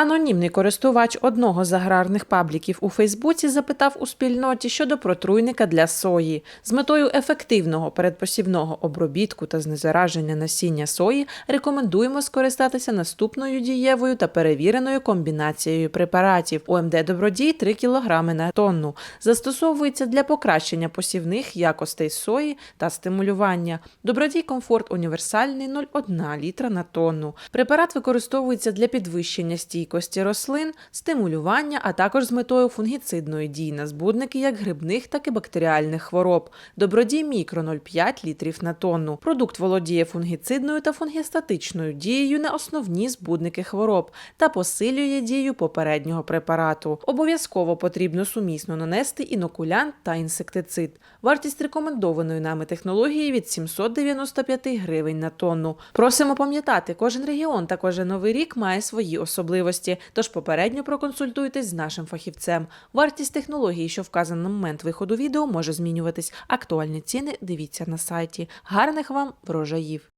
Анонімний користувач одного з аграрних пабліків у Фейсбуці запитав у спільноті щодо протруйника для сої з метою ефективного передпосівного обробітку та знезараження насіння сої. Рекомендуємо скористатися наступною дієвою та перевіреною комбінацією препаратів. ОМД Добродій 3 кг на тонну. Застосовується для покращення посівних якостей сої та стимулювання. Добродій комфорт універсальний 0,1 літра на тонну. Препарат використовується для підвищення стійкості рослин, стимулювання, а також з метою фунгіцидної дії на збудники як грибних, так і бактеріальних хвороб. Добродій мікро 0,5 літрів на тонну. Продукт володіє фунгіцидною та фунгістатичною дією на основні збудники хвороб та посилює дію попереднього препарату. Обов'язково потрібно сумісно нанести інокулянт та інсектицид. Вартість рекомендованої нами технології від 795 гривень на тонну. Просимо пам'ятати, кожен регіон та кожен новий рік має свої особливості, тож попередньо проконсультуйтесь з нашим фахівцем. Вартість технології, що вказана на момент виходу відео, може змінюватись. Актуальні ціни дивіться на сайті. Гарних вам врожаїв!